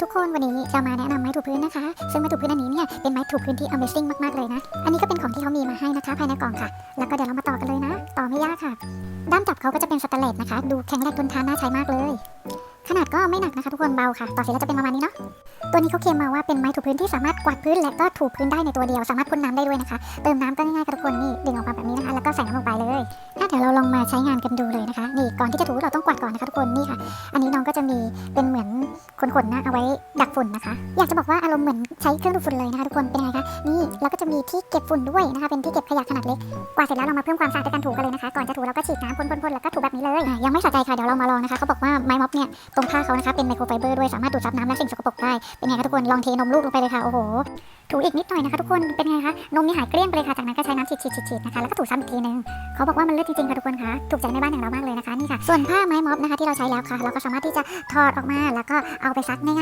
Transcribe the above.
ทุกคนวันนี้เรามาแนะนำไม้ถูพื้นนะคะ ซึ่งไม้ถูพื้นอันนี้เนี่ยเป็นไม้ถูพื้นที่ Amazing มากๆเลยนะ อันนี้ก็เป็นของที่เขามีมาให้นะคะภายในกล่องค่ะ แล้วก็เดี๋ยวเรามาต่อกันเลยนะ ต่อไม่ยากค่ะ ด้ามจับเขาก็จะเป็นสแตนเลสนะคะ ดูแข็งแรงทนทานน่าใช้มากเลย ขนาดก็ไม่หนักนะคะ ทุกคนเบาค่ะ ต่อเสร็จแล้วจะเป็นประมาณนี้เนาะ ตัวนี้เขาเคลมมาว่าเป็นไม้ถูพื้นที่สามารถกวาดพื้นและก็ถูพื้นได้ในตัวเดียว สามารถพ่นน้ำได้ด้วยนะคะ เติมน้ำก็ง่ายๆค่ะทุกคนนี่ดึงออกมาแบบนี้นะคะ แล้วก็ใส่น้ำลงไปเลยถ้าเดี๋ยวเราลองมาใช้งานกันดูเลยนะคะ นี่ก่อนที่จะถูเราต้องกวาดก่อนนะคะทุกคนนี่ค่ะ อันนี้ มีเป็นเหมือนขนๆนะเอาไว้ดักฝุ่นนะคะ อยากจะบอกว่าอารมณ์เหมือนใช้เครื่องดูดฝุ่นเลยนะคะทุกคนเป็นไงคะนี่แล้วก็จะมีที่เก็บฝุ่นด้วยนะคะเป็นที่เก็บขยะขนาดเล็กกว่าเสร็จแล้วเรามาเพิ่มความสะอาดด้วยการถูกันเลยนะคะก่อนจะถูเราก็ฉีดน้ำพ่นๆแล้วก็ถูแบบนี้เลยยังไม่สะใจค่ะเดี๋ยวเรามาลองนะคะเขาบอกว่าไม้ม็อบเนี่ยตรงผ้าเขานะคะเป็นไมโครไฟเบอร์ด้วยสามารถดูดซับน้ำและสิ่งสกปรกได้เป็นไงคะทุกคนลองเทนมลูกลงไปเลยค่ะโอ้โห ถูอีกนิดหน่อยนะคะทุกคนเป็นไงคะนมนี่หายเกลี้ยงไปเลยค่ะจากนั้นก็ใช้น้ำฉีดฉีดฉีดนะคะแล้วก็ถูซ้ำอีกทีนึงเขาบอกว่ามันเลิศจริงๆค่ะทุกคนคะถูกใจในบ้านอย่างเรามากเลยนะคะนี่ค่ะส่วนผ้าไม้ม็อบนะคะที่เราใช้แล้วค่ะ เราก็สามารถที่จะถอดออกมาแล้วก็เอาไปซักง่าย